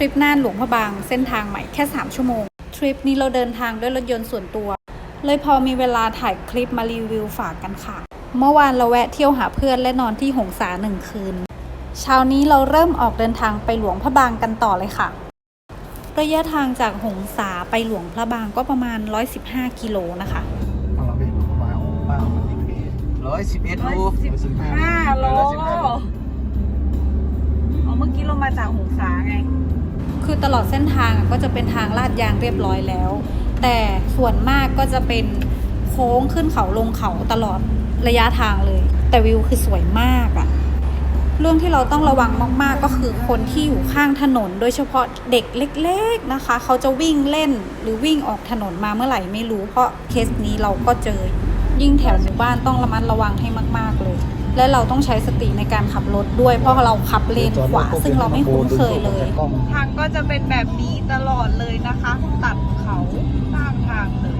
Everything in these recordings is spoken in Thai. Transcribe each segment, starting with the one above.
ทริปน่านหลวงพระบางเส้นทางใหม่แค่ 3 ชั่วโมง ทริปนี้เราเดินทางด้วยรถยนต์ส่วนตัว เลยพอมีเวลาถ่ายคลิปมารีวิวฝากกันค่ะ เมื่อวานเราแวะเที่ยวหาเพื่อนและนอนที่หงสาหนึ่งคืน เช้านี้เราเริ่มออกเดินทางไปหลวงพระบางกันต่อเลยค่ะ ระยะทางจากหงสาไปหลวงพระบางก็ประมาณ 115 กิโลนะคะถ้าเราไปดูมาโอ้ป้ามันอีกปีร้อยสิบเอ็ดโลห้าโลอ๋อเมื่อกี้เรามาจากหงสาไง คือตลอดเส้นทางก็จะเป็นทางลาดยางเรียบร้อยแล้ว แต่ส่วนมากก็จะเป็นโค้งขึ้นเขาลงเขาตลอดระยะทางเลย แต่วิวคือสวยมากอะเรื่องที่เราต้องระวังมาก ๆ ก็คือคนที่อยู่ข้างถนน โดยเฉพาะเด็กเล็ก ๆ นะคะ เขาจะวิ่งเล่นหรือวิ่งออกถนนมาเมื่อไหร่ไม่รู้ เพราะเคสนี้เราก็เจอ ยิ่งแถวหมู่บ้านต้องระมัดระวังให้มาก ๆ เลย และเราต้องใช้สติในการขับรถด้วย เพราะเราขับเลนขวา ซึ่งเราไม่คุ้นเคยเลย ทางก็จะเป็นแบบนี้ตลอดเลยนะคะ ตัดเขาข้างทางเลย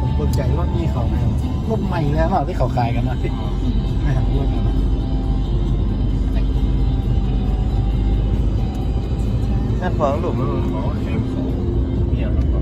ผมกดใจว่าพี่เขาไหมครับรถใหม่แล้วอะที่เขาขายกันนะที่ไม่หันด้วยกันนะนั่นของหลุมมันขอแข็งของเมียแล้วก็ระ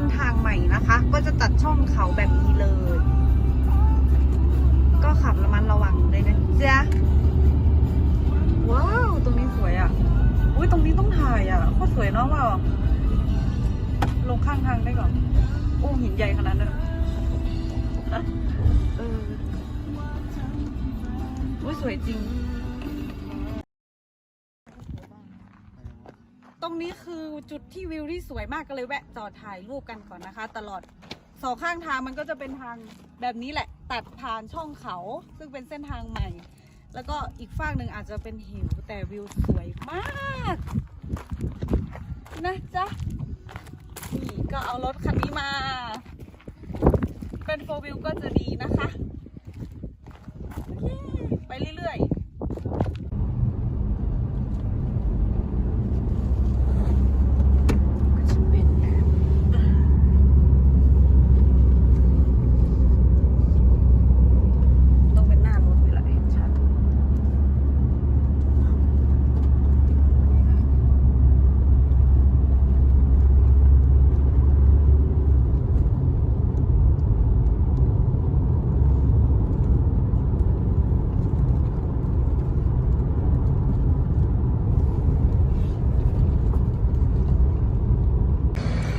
ส้นทางใหม่นะคะ ก็จะตัดช่องเขาแบบนี้เลย ก็ขับระมัดระวังเลยนะจ๊ะว้าว ตรงนี้สวยอะ อุ้ยตรงนี้ต้องถ่ายอะโคตรสวยเนาะว่าลงข้างทางได้ก่อนโอ้หินใหญ่ขนาดนั้นอะเอออุ้ยสวยจริง นี้คือจุดที่วิวที่สวยมากก็เลยแวะจอดถ่ายรูปกันก่อนนะคะ ตลอดสองข้างทางมันก็จะเป็นทางแบบนี้แหละ ตัดผ่านช่องเขา ซึ่งเป็นเส้นทางใหม่ แล้วก็อีกฝั่งหนึ่งอาจจะเป็นเหวแต่วิวสวยมากนะจ๊ะนี่ก็เอารถคันนี้มา เป็นโฟวิวก็จะดีนะคะ ไปเรื่อยๆ ก็จะเป็นต้องเป็นหน้ารถเวลาเห็นชัด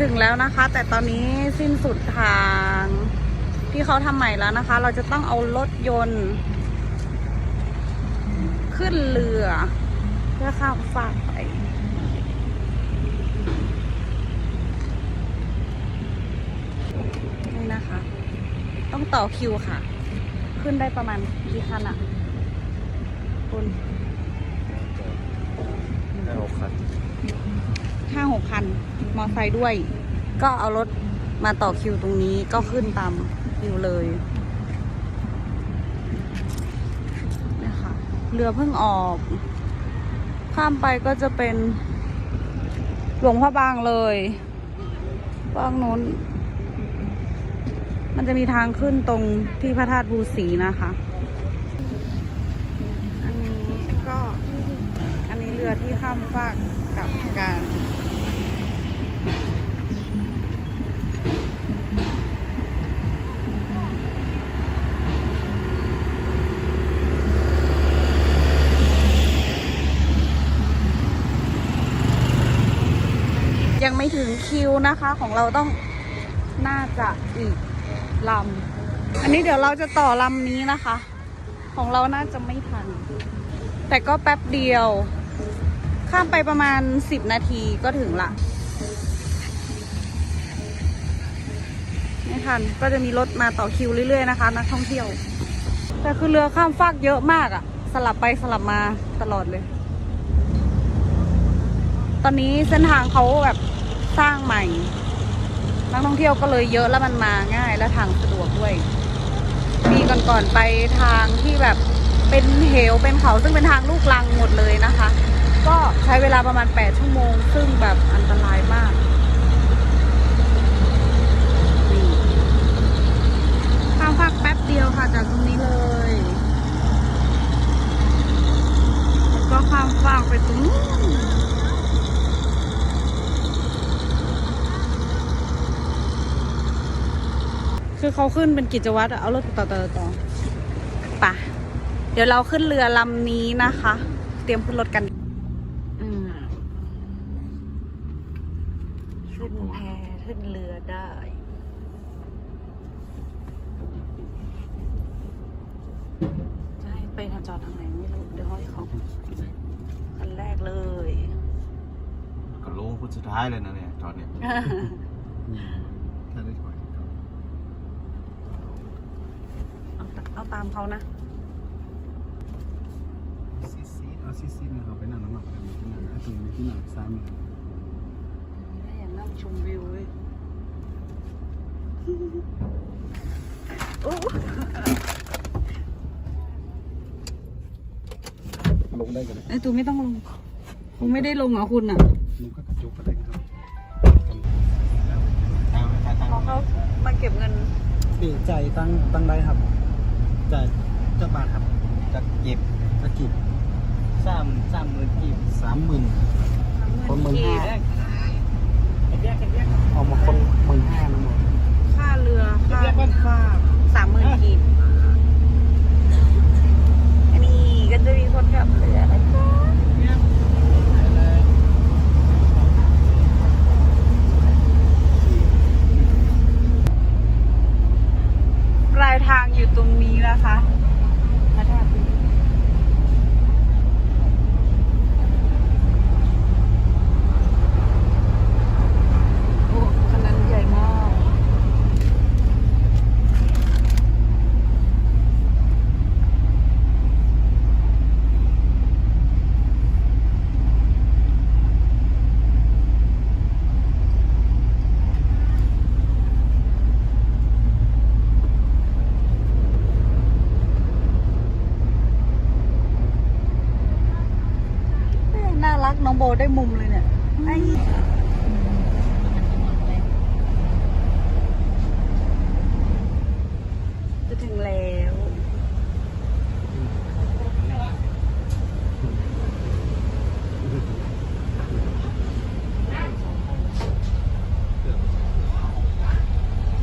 ถึ งแล้วนะคะ แต่ตอนนี้สิ้นสุดทางที่เขาทำใหม่แล้วนะคะ เราจะต้องเอารถยนต์ ขึ้นเรือ เพื่อข้ามฟากไปนี่นะคะ ต้องต่อคิวค่ะ ขึ้นได้ประมาณกี่คันอะคุณได้หกคัน ห้าหกคัน มอไซค์ด้วย ก็เอารถมาต่อคิวตรงนี้ก็ขึ้นตามคิวเลยนะคะเรือเพิ่งออก ข้ามไปก็จะเป็นหลวงพระบางเลยบางนู้น มันจะมีทางขึ้นตรงที่พระธาตุภูสีนะคะอันนี้ก็ อันนี้เรือที่ข้ามฟากกับการ ยังไม่ถึง คิวนะคะ ของเราต้องน่าจะอีกลำอันนี้เดี๋ยวเราจะต่อลำนี้นะคะ ของเราน่าจะไม่ทัน แต่ก็แป๊บเดียว ข้ามไปประมาณ 10 นาทีก็ถึงละนี่ทันก็จะมีรถมาต่อคิวเรื่อยๆนะคะ นักท่องเที่ยว แต่คือเรือข้ามฟากเยอะมากอะสลับไปสลับมาตลอดเลย ตอนนี้เส้นทางเขาแบบ สร้างใหม่ นักท่องเที่ยวก็เลยเยอะแล้วมันมาง่ายและทางสะดวกด้วย มีก่อนๆไปทางที่แบบเป็นเหวเป็นเขาซึ่งเป็นทางลูกลังหมดเลยนะคะ ก็ใช้เวลาประมาณ 8 ชั่วโมง ซึ่งแบบอันตรายมากข้ามฟากแป๊บเดียวค่ะจากตรงนี้เลยแล้วก็ข้ามฟากไปตรงนู้น คือเขาขึ้นเป็นกิจวัตรอะเอารถต่อต่อต่อปะเดี๋ยวเราขึ้นเรือลำนี้นะคะ เตรียมขึ้นรถกันอืมขึ้นแพขึ้นเรือได้จะให้ไปทางจอดทางไหนไม่รู้เดี๋ยวให้เขาคันแรกเลย ก็โลพุดสุดท้ายเลยนะเนี่ยจอดเนี่ย ถ้าได้ถอย เอาต เอาตามเขานะซีซีเอาซีซีมาเอาไปนั่งน้ำหนักกันที่นั่งตรงนี้ที่นั่งซ้ายมือถ้าอยากนั่งชมวิวเลยโอ้ลงได้กันเลยไอตูไม่ต้องลงคงไม่ได้ลงเหรอคุณอะลงก็กระจกก็ได้ครับทางทางทางพอเขามาเก็บเงินปีใจตั้งตั้งได้ครับ จ่ายเจ้าบาทครับจะเก็บจะกิบสามสามหมื่นกีบสามหมื่นคนเมืองกีบเอามาคนหมื่นห้านะหมด ค่าเรือค่าค่าสามหมื่นกีบอันนี้ก็จะมีคนขับเรือนะคะปลายทางอยู่ตรงนี้นะคะพระธาตุโอ้คันนั้นใหญ่มาก เอ้ยน่ารักน้องโบ ได้มุมเลยเนี่ยไอ้จะถึงแล้ว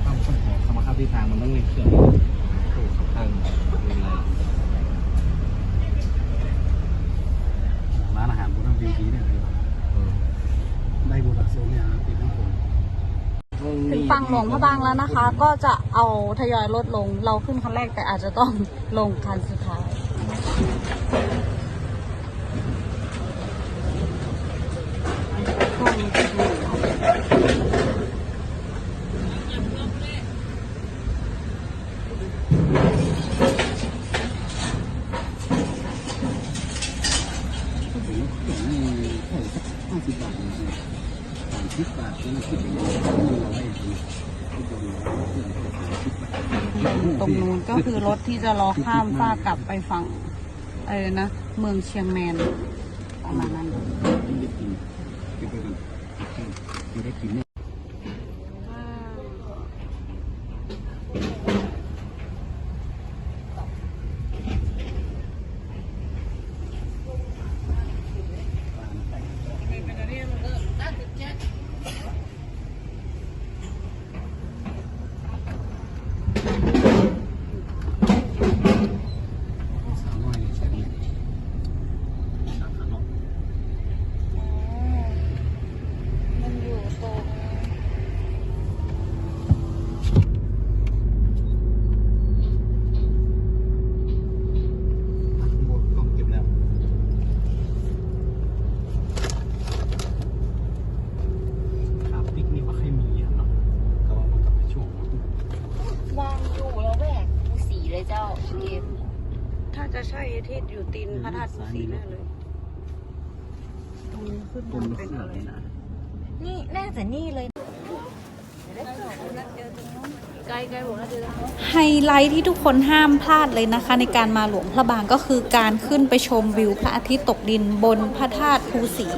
ต้องต้องขอคำว่าเข้าที่ทางมันต้องมีเครื่องถูกทางมีอะไร ร้านอาหารบูธบีบีเนี่ยได้บูธโซนเนี่ยติดทั้งคน ถึงฝั่ง หลวงพระบางแล้วนะคะ ก็จะเอาทยอยลดลง เราขึ้นคันแรกแต่อาจจะต้องลงคันสุดท้ายห้แค่สักห้าสิบบาท คิดาคิดเป็นร้อยตรงนู้นก็คือรถที่จะรอข้ามฟากกลับไปฝั่งเออนะ เมืองเชียงแมนประมาณนั้น ไม่ได้กินเก็บไปก่อนไม่ได้กินเนี่ย สาวน้อยใช่ไหมสาวขาเนาะ เจ้าเกมถ้าจะใช่ที่อยู่ตีนพ ระธาตุภูสีแน่เลยตรงนี้ขึ้นมาเป็นอะไรนะนี่น่าจะนี่เลยไฮไลท์ที่ทุกคนห้ามพลาดเลยนะคะ ในการมาหลวงพระบางก็คือการขึ้นไปชมวิวพระอาทิตย์ตกดินบนพระธาตุภูสี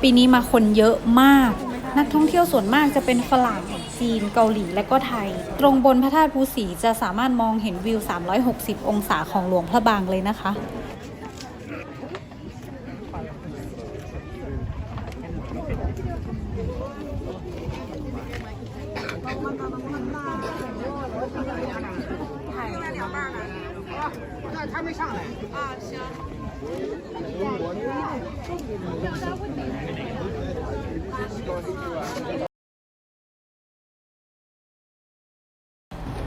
ปีนี้มาคนเยอะมาก นักท่องเที่ยวส่วนมากจะเป็นฝรั่งจีนเกาหลีและก็ไทย ตรงบนพระธาตุภูสีจะสามารถมองเห็นวิว 360 องศาของหลวงพระบางเลยนะคะ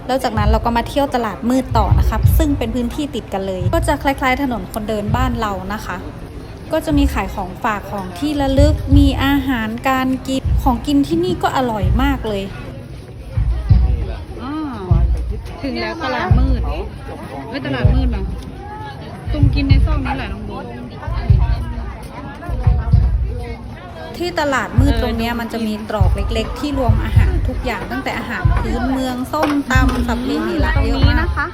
แล้วจากนั้นเราก็มาเที่ยวตลาดมืดต่อนะครับ ซึ่งเป็นพื้นที่ติดกันเลย ก็จะคล้ายๆ ถนนคนเดินบ้านเรานะคะ ก็จะมีขายของฝากของที่ระลึก มีอาหารการกิน ของกินที่นี่ก็อร่อยมากเลย ถึงแล้วตลาดมืดเฮ้ยตลาดมืดเนาะตุงกินในซอกนี้แหละน้องโบที่ตลาดมืดตรงเนี้ยมันจะมีตรอกเล็ก ๆ ที่รวมอาหารทุกอย่างตั้งแต่อาหารพื้นเมืองส้มตำสับเพหีละเยอะมากนะคะ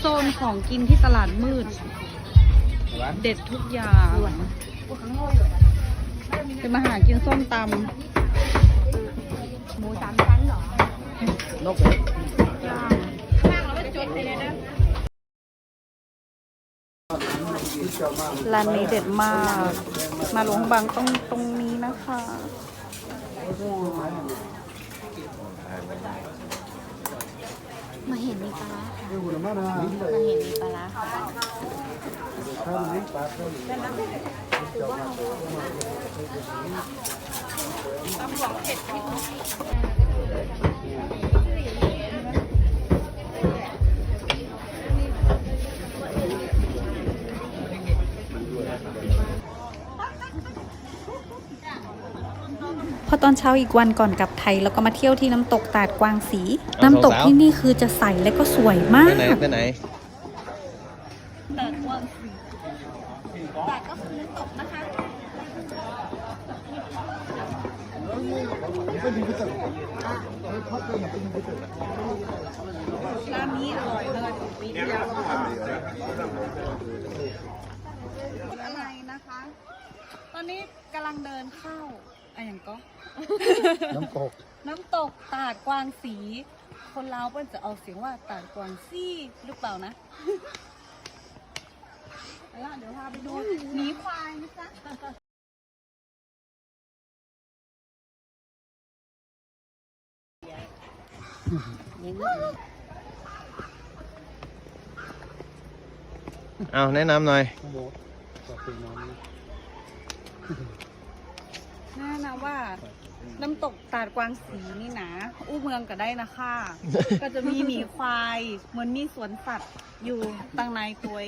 โซนของกินที่ตลาดมืด เด็ดทุกอย่างจะมาหากินส้มตำหมูสามชั้นเหรอนกเลย ร้านนี้เด็ดมาก มาหลวงบางต้องตรงนี้นะคะมาเห็นมีปลาร้าค่ะดูหน่อยมานะมาเห็นมีปลาร้าค่ะข้าวนี้ปลาข้าว พอตอนเช้าอีกวันก่อนกลับไทยแล้วก็มาเที่ยวที่น้ำตกตาดกวางสีน้ำตกที่นี่คือจะใสและก็สวยมาไปก ไหนไปไหนร้านนี้อร่อยเลยปีเดียวอะไรนะคะ ตอนนี้กำลังเดินเข้า อะอย่างก็ น้ำตก น้ำตกตาดกวางสี คนลาวเปิ้นจะเอาเสียงว่าตาดกวางซี่หรือเปล่านะเอาล่ะเดี๋ยวพาไปดูหมีควายนะจ๊ะเอาแนะนำหน่อย ข้าวโบดกาแฟน้ำนี่ แนะนำว่า น้ำตกตาดกวางสีนี่นะ อู้เมืองก็ได้นะคะ ก็จะมีหมีควาย เหมือนมีสวนสัตว์อยู่ตั้งในกลวย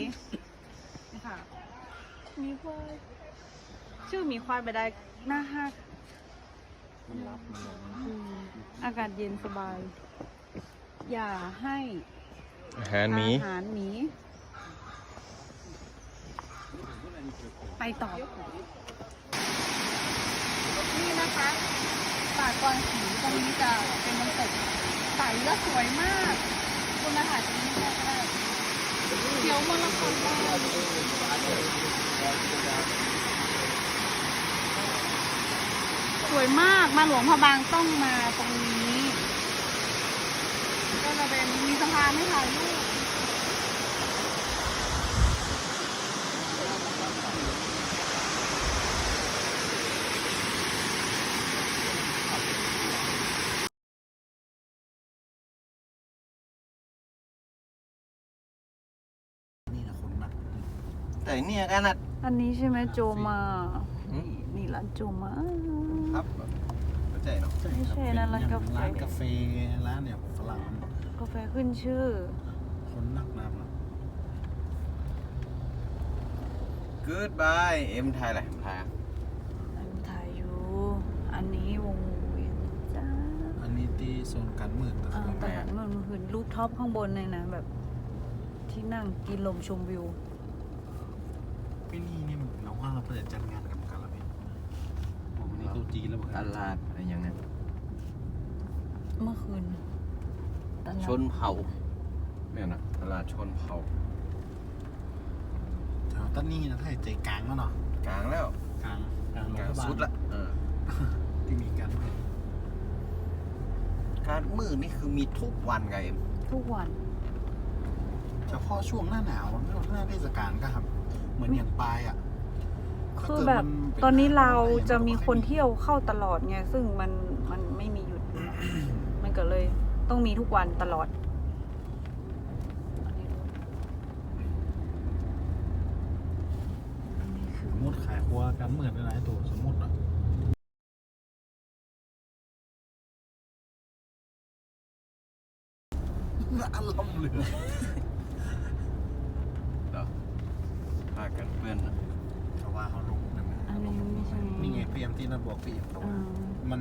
นี่ค่ะหมีควายชื่อหมีควายไปได้หน้าฮักอืมอากาศเย็นสบาย อย่าให้ อาหารหมี อาหารหมี ไปต่อ นี่นะคะป่า กวางสีตรงนี้จะเป็นน้ำตกใสและสวยมากคุณมาถ่ายตรงนี้ก็ได้เขียวมรกตเลยสวยมากมาหลวงพระบางต้องมาตรงนี้ ก็จะเป็นมีสะพานให้ถ่ายรูป นี่นะคนหนัก แต่เนี่ยกันนัดอันนี้ใช่ไหมโจมา อืม นี่ร้านโจมา ครับเข้าใจเนาะไม่ใช่นะร้านกาแฟ ร้านกาแฟร้านเนี่ยฝรั่งกาแฟขึ้นชื่อ คนนักน้ำนะกูดบายเอ็มไทยอะไรไทยอะอันถ่ายอยู่ อันนี้วงเวียนจ้าอันนี้ที่โซนการเมืองแต่อ่าละตลาดเมืองหืนรูปท็อปข้างบนเลยนะแบบ ที่นั่งกินลมชมวิว พี่นี่นี่มันเราว่าเราเปิดจัดงานกันกันแล้วพี่ผมวันนี้โต๊ะจีนแล้วบอกตลาดอะไรอย่างเงี้ยเมื่อคืนตลาดชนเผ่าเนี่ยนะตลาดชนเผ่าแถวต้นนี่นะถ้าใจกลางแล้วเนาะกลางแล้วกลางกลางกลางรัฐบาสุดละเออที่มีการเมืองการมืดนี่คือมีทุกวันไงเอ็มทุกวัน เฉพาะช่วงหน้าหนาวไม่รู้หน้าเทศกาลก็ครับ เหมือนอย่างปลายอะคือแบบตอนนี้เราจะมีคนเที่ยวเข้าตลอดไงซึ่งมันมันไม่มีหยุด มันก็เลย ต้องมีทุกวันตลอดสมมติขายครัวกันเหมือนอะไรตัวสมมติอะอารมณ์เหลือ เหรอพากันเพื่อนนะ เขาว่าเขาลงกันนะ อันนี้ไม่ใช่ นี่ไงเปียมที่ นันบอกพี่เขาอืว่ามมัน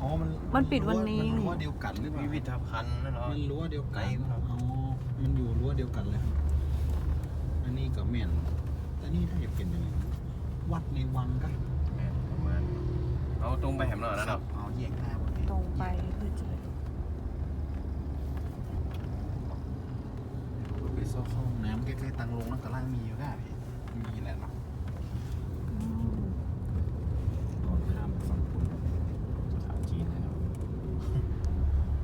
อ๋อมันมันปิดวันนี้ มันรั้วเดียวกันหรือเปล่าพิพิธภัณฑ์นั่นเหรอ มันรั้วเดียวกันไกลครับ อ๋อมันอยู่รั้วเดียวกันเลยครับอันนี้ก็แม่นแต่นี่ถ้าจะเป็นอย่างนี้วัดในวังก็แม่นประมาณเอาตรงไปแหมหน่อยนะครัเนาะบเอาแยกหน้าหมดเลยตรงไปคือจะไปซ่อเข้าห้องน้ำใกล้ๆตังลงแล้วก็ล่างมีอยู่ก็พี่มีแหละเนาะ อืม ก่อนข้ามไปฝั่งคุณสถานจีนนะเนาะ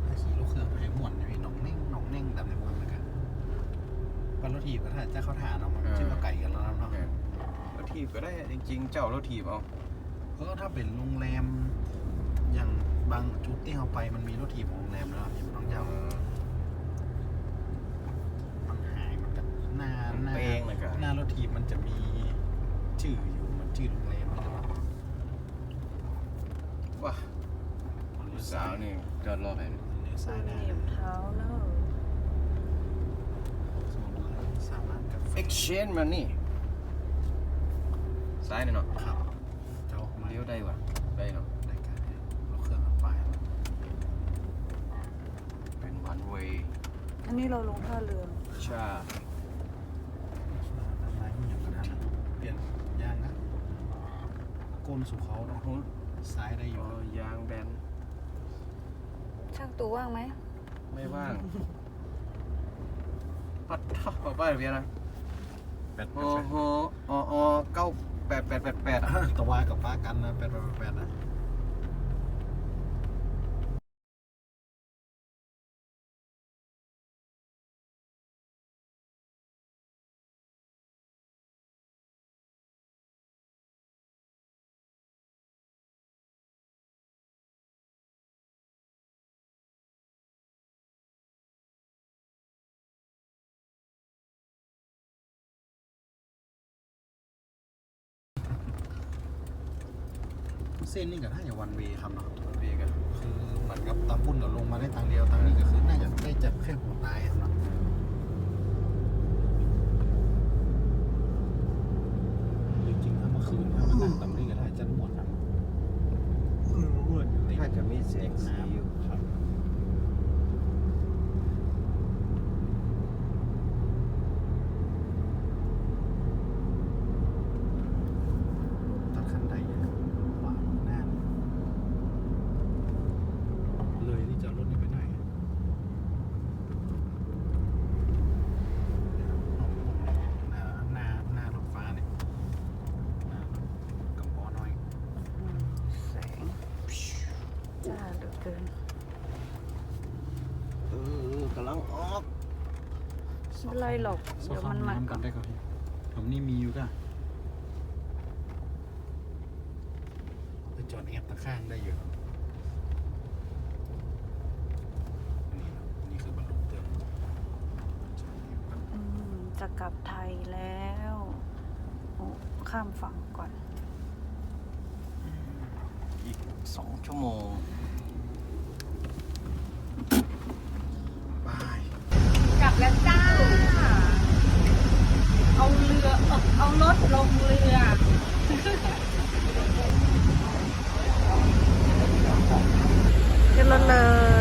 ถ้าขี่ลูกเครื่องไปให้ม่วนเนี่ยพี่หนองเน่งหนองเน่งตามในเมืองเลยกันวันรถถีบก็ถ้าจะเข้าฐานเนาะมันชื่อว่าไก่กันแล้วเนาะ แม่นรถถีบก็ได้จ ริงๆเจ้ารถถีบเอาก็ถ้าเป็นโรงแรม อย่างบางจุดที่เราไปมันมีรถถีบของโรงแรมแล้วที่มันต้องเจ้ามันหายมันกับหน้าหน้าเป้งเลยกันหน้ารถถีบมันจะมีชื่ออยู่มันชื่อโรงแรมนี่แหละว้ามันลูเลี้ยกวสาซ้าวยนี่จอดรอไปนี่เลี้ยวซ้ายหน้าเหยียบเท้าแล้วสม มติว่าสามารถกับ exchange มันนี่ซ้ายนี่เนาะขับเจ้ามาเลี้ยวได้วะได้เนาะได้กันรถเครื่องเอาไปเป็น one way อันนี้เราลงท่าเรือใช่อะไรอย่างกระทันเปลี่ยนยางนะก้นสู่เขาเนาะซ้ายได้ออ๋ยู่อยางแบนช่างตัวว่างไหมไม่ว่างปัดท่อป้าเบียร์นะแปดแปโอ้ดโหอ๋ออ๋อเก้า แปดแปดแปดแปดอะ ตะวายกับป้ากันนะแปดแปดแปดนะ เส้นนี่ก็น่าจะวันเวครับเนาะเบียร์ก็คือเหมือนกับตามพุ่นเดี๋ยวลงมาได้ทางเดียวทางนี้ก็คือน่าจะได้จับแค่หัวตายครับเนาะจริงๆถ้าเมื่อคืนถ้ามันนั่งตามนี้ก็ได้จัดหมดนะรู้ว่าอยู่ใน ถ้าจะมีแสงสีอยู่ ครับตัดขั้นใดเนี่ยขวาหน้า เลยที่จะรถนี่ไปไหนหน้าหน้าหน้ารถฟ้าเนี่ยหน้ารถกับปอน้อย อืมแสงจ้า เหลือเกินเออกำลังออกไม่เป็นไรหรอกเดี๋ยวมันมาน้ำกันได้ครับพี่ผมนี่มีอยู่ก็ไปจอดแอบตะข้างได้อยู่นี่นะนี่คือบรรลุเตือนจอดแอบกันอืมจะกลับไทยแล้วโอ้ข้ามฝั่งก่อน อีกสองชั่วโมง แล้วจ้า เอาเรือ เอารถลงเรือ ขึ้นเลย